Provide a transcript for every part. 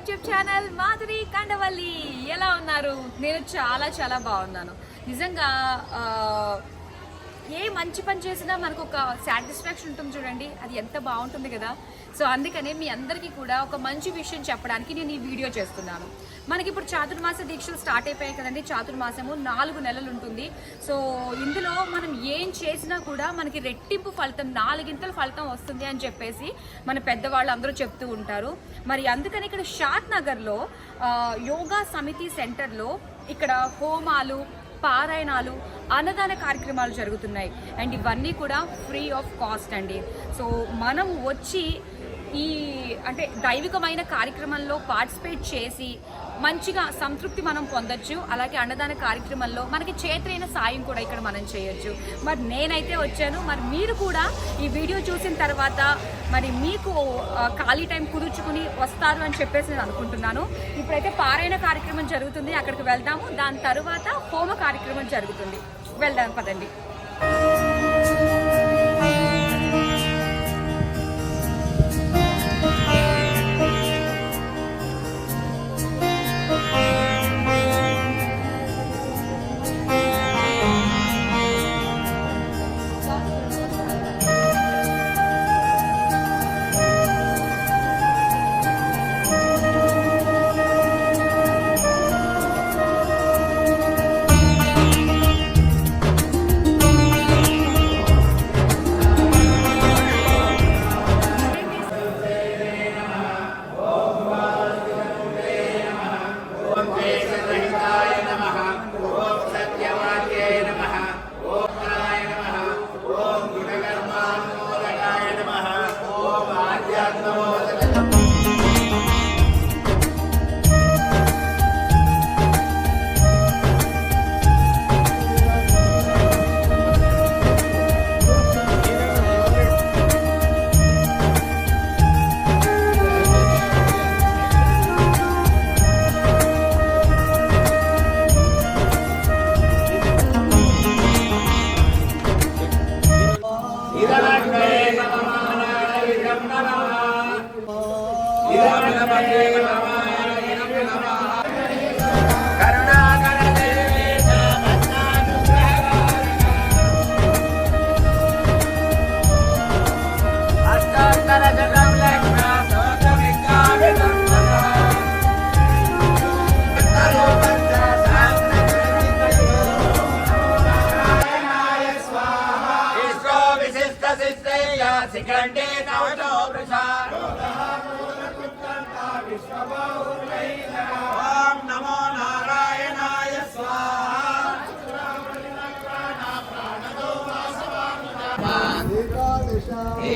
YouTube channel Madhuri Kandavalli. ఎలా ఉన్నారు? నేను చాలా చాలా బాగున్నాను. నిజంగా ఏ మంచి పని చేసినా మనకు ఒక సాటిస్ఫాక్షన్ ఉంటుంది చూడండి. అది ఎంత బాగుంటుంది కదా. సో అందుకనే మీ అందరికీ కూడా ఒక మంచి విషయం చెప్పడానికి నేను ఈ వీడియో చేస్తున్నాను. మనకి ఇప్పుడు చాతుర్మాస దీక్షలు స్టార్ట్ అయిపోయాయి కదండి. చాతుర్మాసము నాలుగు నెలలు ఉంటుంది. సో ఇందులో మనం ఏం చేసినా కూడా మనకి రెట్టింపు ఫలితం నాలుగింతల ఫలితం వస్తుంది అని చెప్పేసి మన పెద్దవాళ్ళు అందరూ చెప్తూ ఉంటారు. మరి అందుకని ఇక్కడ షాద్ నగర్లో యోగా సమితి సెంటర్లో ఇక్కడ హోమాలు పారాయణాలు అన్నదాన కార్యక్రమాలు జరుగుతున్నాయి. అండ్ ఇవన్నీ కూడా ఫ్రీ ఆఫ్ కాస్ట్ అండి. సో మనం వచ్చి ఈ అంటే దైవికమైన కార్యక్రమంలో పార్టిసిపేట్ చేసి మంచిగా సంతృప్తి మనం పొందొచ్చు. అలాగే అన్నదాన కార్యక్రమంలో మనకి చేతైన సాయం కూడా ఇక్కడ మనం చేయొచ్చు. మరి నేనైతే వచ్చాను. మరి మీరు కూడా ఈ వీడియో చూసిన తర్వాత మరి మీకు ఖాళీ టైం కుదుర్చుకుని వస్తారు అని చెప్పేసి నేను అనుకుంటున్నాను. ఇప్పుడైతే పారాయణ కార్యక్రమం జరుగుతుంది. అక్కడికి వెళ్దాము. దాని తర్వాత హోమ కార్యక్రమం జరుగుతుంది. వెళ్దాం పదండి.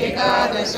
एकादश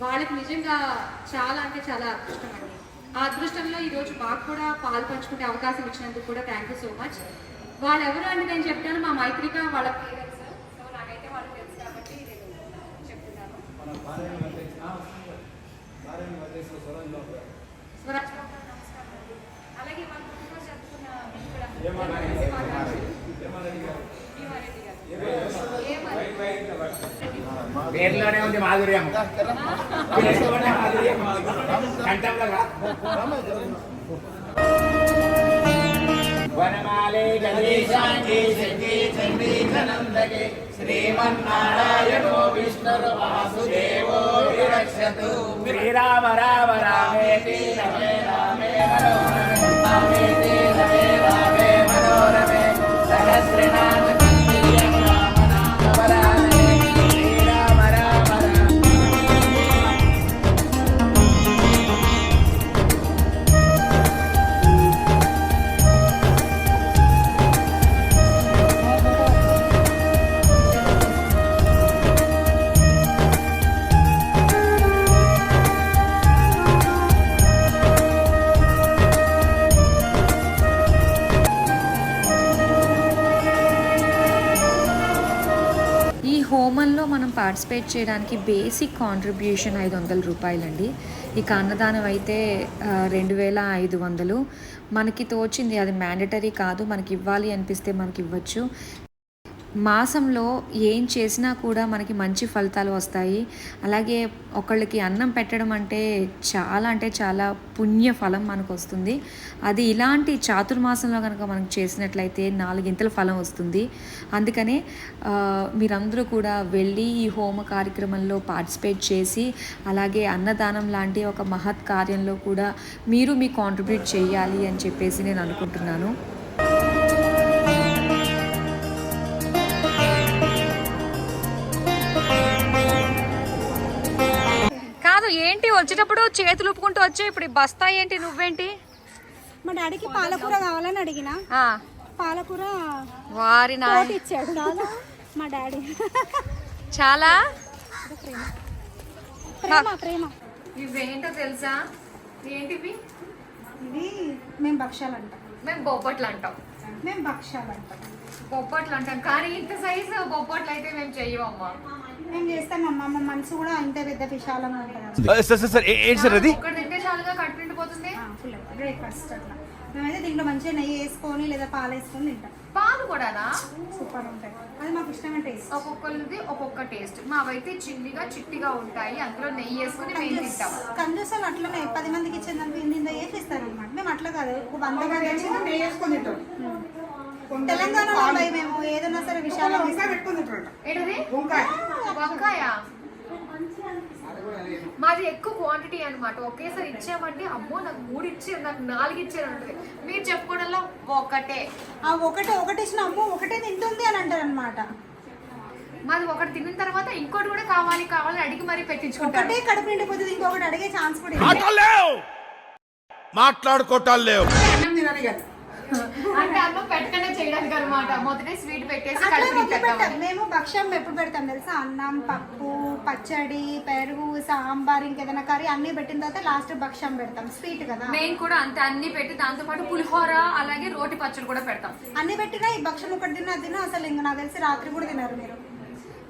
వాళ్ళకి నిజంగా చాలా అంటే చాలా అదృష్టం అండి ఆ అదృష్టంలో ఈరోజు మాకు కూడా పాలు పంచుకునే అవకాశం ఇచ్చినందుకు కూడా థ్యాంక్ యూ సో మచ్ వాళ్ళు ఎవరు అంటే నేను చెప్తాను మా మైత్రిక వాళ్ళ పేరెంట్స్ సో నాకైతే వాళ్ళు తెలుసు కాబట్టి నేను చెప్తున్నాను. అలాగే వాళ్ళ జరుపుకున్న పేర్లోనే ఉంది మాధుర్యం. పేరులోనే మాధుర్యం. కంఠంలో వనమాలే గణేశాంగే శక్తి చండీ శ్రీమన్నారాయణో విష్ణురు వాసుదేవో విరక్షతు. శ్రీరామ రామ రామేతి రమే రామే రామే రామే పార్టిసిపేట్ చేయడానికి బేసిక్ కాంట్రిబ్యూషన్ ఐదు వందల రూపాయలండి. ఇక అన్నదానం అయితే రెండు వేల ఐదు వందలు. మనకి తోచింది అది మ్యాండటరీ కాదు. మనకి ఇవ్వాలి అనిపిస్తే మనకి ఇవ్వచ్చు. మాసంలో ఏం చేసినా కూడా మనకి మంచి ఫలితాలు వస్తాయి. అలాగే ఒకళ్ళకి అన్నం పెట్టడం అంటే చాలా అంటే చాలా పుణ్య ఫలం మనకు వస్తుంది. అది ఇలాంటి చాతుర్మాసంలో కనుక మనం చేసినట్లయితే నాలుగింతల ఫలం వస్తుంది. అందుకనే మీరందరూ కూడా వెళ్ళి ఈ హోమ కార్యక్రమంలో పార్టిసిపేట్ చేసి అలాగే అన్నదానం లాంటి ఒక మహత్ కార్యంలో కూడా మీరు మీ కాంట్రిబ్యూట్ చేయాలి అని చెప్పేసి నేను అనుకుంటున్నాను. ఏంటి? వచ్చేటప్పుడు చేతులు ఊపుకుంటూ వచ్చే ఇప్పుడు బస్తా ఏంటి? నువ్వేంటి? మా డాడీకి పాలకూర కావాలని అడిగిన. పాలకూర వారి ఇచ్చాడు. మా డాడీ. చాలా? ఇవేంటో తెలుసా? ఏంటివి? ఇది మేము భక్ష్యాలు అంటాం మేము బొబ్బట్లు అంటాం మేము భక్ష్యాలు అంటాం బొబ్బట్లు అంటాం కానీ ఇంత సైజు బొబ్బట్లు అయితే మేము చెయ్యమమ్మా. మేము చేస్తాం అమ్మ మా మనసు కూడా ఇంత పెద్ద విశాలంగా ఉంటుంది సార్ సార్ సార్ ఏ- ఏంటి సార్ అది? ఒక్కటి తింటే చాలుగా కట్టు నిండిపోతుంది ఫుల్ బ్రేక్ఫాస్ట్ అట్లా. మేమైతే దీంట్లో మంచిగా నెయ్యి వేసుకొని లేదా పాలు వేసుకొని తింటాం. పాలు కూడానా? సూపర్ ఉంటాయి. అది మాకు ఇష్టమైన టేస్ట్ ఒక్కొక్కరిది ఒక్కొక్క టేస్ట్ మావైతే చిన్నిగా చిట్టిగా ఉంటాయి. అందులో నెయ్యి వేసుకుని మేము తింటాం. కంజూసాలు అట్లనే పది మందికి ఇచ్చేదానికి ఇంత వేసి ఇస్తారనమాట మేము అట్లా కాదు. వంద మంది వచ్చి తెలంగాణలో మేము ఏదైనా సరే విషయాలు మాది ఎక్కువ క్వాంటిటీ అన్నమాట. ఒకేసారి ఇచ్చామంటే అమ్మో నాకు మూడు ఇచ్చారు నాకు నాలుగు ఇచ్చారు అంటది. మీరు చెప్పుకోవడంలో ఒకటే. ఆ ఒకటే ఒకటి ఇచ్చిన అమ్మో ఒకటే తింటుంది అని అంటారు అనమాట మాది ఒకటి తిన్న తర్వాత ఇంకోటి కూడా కావాలి కావాలని అడిగి మరీ పెట్టించుకుంటారు. ఒకటే కడుపు నిండిపోతుంది ఇంకొకటి అడిగే ఛాన్స్ కూడా మాట్లాడుకోవటాలు లేవు. అంటే అన్నం పెట్టకనే చేయడానికి అనమాట మొదటే స్వీట్ పెట్టేసి మేము భక్ష్యం ఎప్పుడు పెడతాం తెలుసా? అన్నం పప్పు పచ్చడి పెరుగు సాంబార్ ఇంకేదైనా కర్రీ అన్ని పెట్టిన తర్వాత లాస్ట్ భక్ష్యం పెడతాం. స్వీట్ కదా? మేము కూడా అంతే అన్ని పెట్టి దాంతో పాటు పులిహోర అలాగే రోటి పచ్చడి కూడా పెడతాం. అన్ని పెట్టినా ఈ భక్ష్యం ఒకటి తిన్నా తిన్నా అసలు ఇంకా నాకు తెలిసి రాత్రి కూడా తినరు మీరు.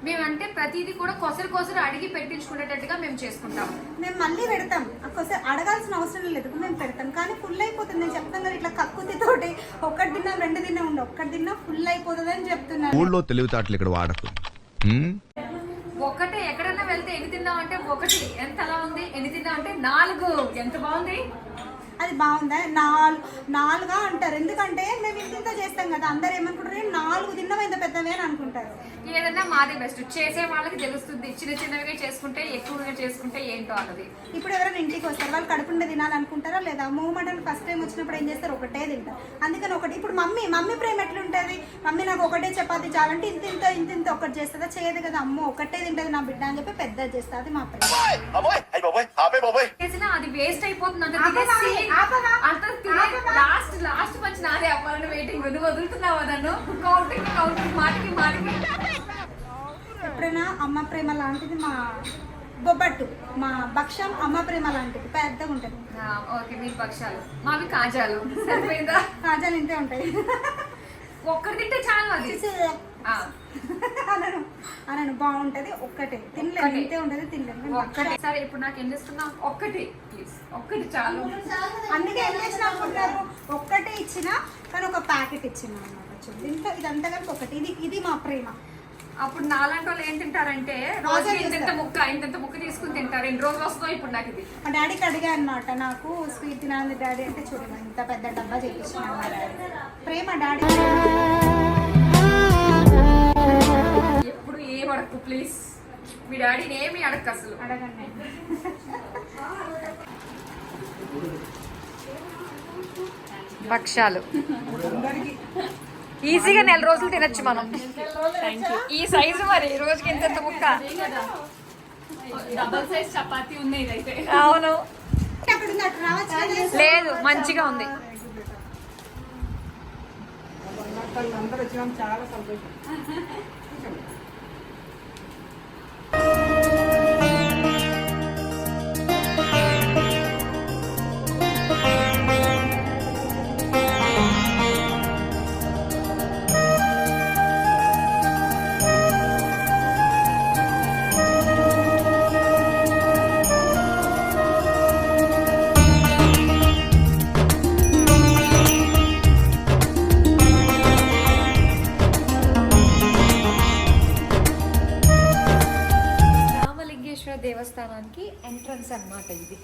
మేమంటే ప్రతిదీ కూడా కొసరు కొసరు అడిగి పెట్టించుకునేటట్టుగా మేము చేసుకుంటాం. మేము మళ్ళీ పెడతాం. ఒక్కోసారి అడగాల్సిన అవసరం లేదు. మేము పెడతాం. కానీ ఫుల్ అయిపోతుంది. నేను చెప్తాను కదా ఇట్లా కక్కుతితోటి ఒక్కటి తిన్నా రెండు తిన్నా ఉండే. ఒక్కటి తిన్నా ఫుల్ అయిపోతుంది అని చెప్తున్నాను ఊళ్ళో తెలివితేటలు ఇక్కడ వాడకు? ఒకటే ఎక్కడైనా వెళ్తే ఎన్ని తిన్నాం అంటే ఒకటి. ఎంత అలా ఉంది? ఎన్ని తిన్నాం అంటే నాలుగు. ఎంత బాగుంది? అది బాగుందా? నాలుగు నాలుగా అంటారు. ఎందుకంటే చేస్తాం కదా అందరు ఏమనుకుంటారు? "ఏ, నాలుగు తిన్నాం ఇంత పెద్దవే అని అనుకుంటారు. ఏదన్నా మాదే బెస్ట్ చేసే వాళ్ళకి తెలుస్తుంది. చిన్న చిన్నవిగా చేసుకుంటే ఎక్కువగా చేసుకుంటే ఏంటో అన్నది. ఇప్పుడు ఎవరైనా ఇంటికి వస్తారు వాళ్ళు కడుపుండే తినాలనుకుంటారా లేదా? మూమెంట్ ఫస్ట్ టైం వచ్చినప్పుడు ఏం చేస్తారు? ఒకటే తింటారు. అందుకని ఒకటి ఇప్పుడు మమ్మీ మమ్మీ ప్రేమ ఎట్లుంటుంది? మమ్మీ నాకు ఒకటే చపాతి చాలంటే ఇంత ఇంత ఇంత ఇంత ఒకటి చేస్తుందా? చేయదు కదా. అమ్మ ఒకటే తింటది నా బిడ్డ అని చెప్పి పెద్దది చేస్తుంది అది మా ప్రేమ చేసినా అది వేస్ట్ అయిపోతుంది. అంత లాస్ట్ లాస్ట్ మంచి నాదే అవ్వాలని వెయిటింగ్ నువ్వు వదులుతున్నావా నన్ను? కౌంటింగ్ కౌంటింగ్ మాటికి మాటికి. ఎప్పుడైనా అమ్మ ప్రేమ లాంటిది మా బొబ్బట్టు మా భక్ష్యం అమ్మ ప్రేమ లాంటిది పెద్దగా ఉంటుంది. ఓకే మీ పక్షాలు మావి కాజాలు. కాజాలు ఇంతే ఉంటాయి. ఒక్కటి తింటే చాలు అది. అనను అనను బాగుంటది ఒక్కటే. తినలేదు ఒక్కటే. ఇంతే ఉంటది తినలేదు ఒక్కటి. సరే ఇప్పుడు నాకు ఎన్ని ఇస్తున్నావు ఒక్కటి ప్లీజ్ ఒక్కటి చాలు. అందుకే ఏం చేసిన అనుకుంటున్నారు? ఒక్కటే ఇచ్చిన కానీ ఒక ప్యాకెట్ ఇచ్చిన అనమాట చూడు. దీంట్లో ఇదంతా కలిపి ఒకటి. ఇది ఇది మా ప్రేమ. అప్పుడు నాలాంటి వాళ్ళు ఏం తింటారంటే రోజు ఇంత ముక్క ఇంత ముక్క తీసుకుని తింటారు. ఎన్ని రోజులు వస్తుందో ఇప్పుడు నాకు ఇది. మా డాడీకి అడిగా అనమాట నాకు స్వీట్ తినాలి డాడీ అంటే చూడండి ఇంత పెద్ద డబ్బా చేయించిన ప్రేమ డాడీ. ప్లీజ్. మీ డాడీని ఏమి అడగకు అసలు. అడగండి. భక్ష్యాలు. ఈజీగా నెల రోజులు తినొచ్చు మనం. ఈ సైజు మరి రోజుకి ఇంత ముక్క. డబల్ సైజ్ చపాతీ ఉంది ఇదైతే. అవును. లేదు మంచిగా ఉంది. చాలా సంతోషం. దేవస్థానానికి ఎంట్రన్స్ అనమాట ఇది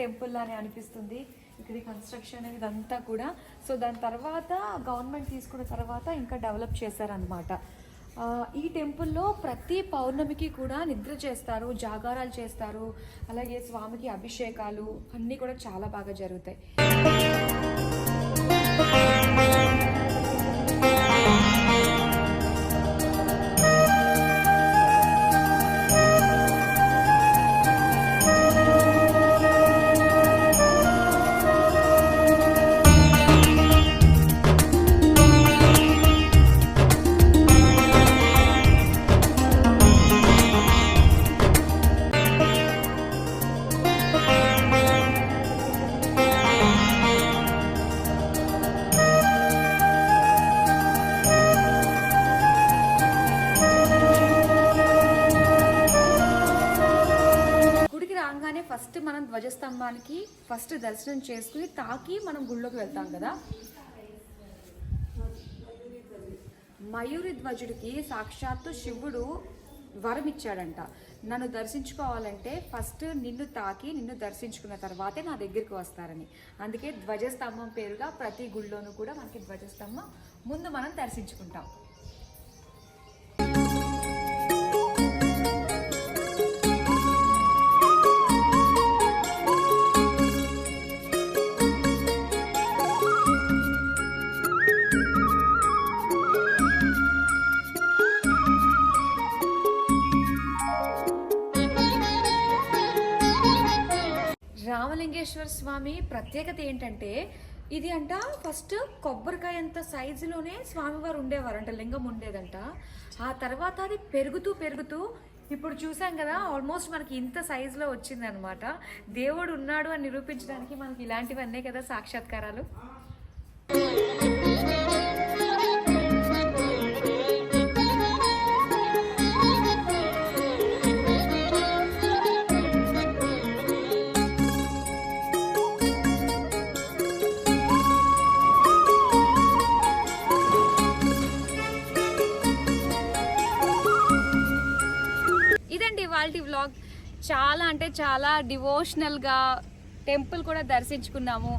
టెంపుల్ లానే అనిపిస్తుంది. ఇక్కడ కన్స్ట్రక్షన్ ఇదంతా కూడా. సో దాని తర్వాత గవర్నమెంట్ తీసుకున్న తర్వాత ఇంకా డెవలప్ చేశారనమాట ఈ టెంపుల్లో ప్రతి పౌర్ణమికి కూడా నిద్ర చేస్తారు జాగారాలు చేస్తారు. అలాగే స్వామికి అభిషేకాలు అన్నీ కూడా చాలా బాగా జరుగుతాయి. ధ్వజస్తంభానికి ఫస్ట్ దర్శనం చేసుకుని తాకి మనం గుళ్ళోకి వెళ్తాం కదా? మయూరి ధ్వజుడికి సాక్షాత్తు శివుడు వరం ఇచ్చాడంట. నన్ను దర్శించుకోవాలంటే ఫస్ట్ నిన్ను తాకి నిన్ను దర్శించుకున్న తర్వాతే నా దగ్గరికి వస్తారని. అందుకే ధ్వజస్తంభం పేరుగా ప్రతి గుళ్ళోనూ కూడా మనకి ధ్వజస్తంభం ముందు మనం దర్శించుకుంటాం. స్వామి ప్రత్యేకత ఏంటంటే ఇది అంట ఫస్ట్ కొబ్బరికాయ అంత సైజులోనే స్వామివారు ఉండేవారు అంటే లింగం ఉండేదంట. ఆ తర్వాత అది పెరుగుతూ పెరుగుతూ ఇప్పుడు చూసాం కదా ఆల్మోస్ట్ మనకి ఇంత సైజులో వచ్చింది అనమాట దేవుడు ఉన్నాడు అని నిరూపించడానికి మనకి ఇలాంటివన్నీ కదా సాక్షాత్కారాలు. చాలా అంటే చాలా డివోషనల్గా టెంపుల్ కూడా దర్శించుకున్నాము.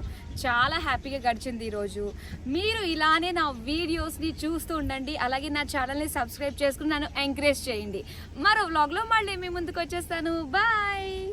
చాలా హ్యాపీగా గడిచింది ఈరోజు మీరు ఇలానే నా వీడియోస్ని చూస్తూ ఉండండి. అలాగే నా ఛానల్ని సబ్స్క్రైబ్ చేసుకుని నన్ను ఎంకరేజ్ చేయండి. మరో వ్లాగ్లో మళ్ళీ మీ ముందుకు వచ్చేస్తాను. బాయ్!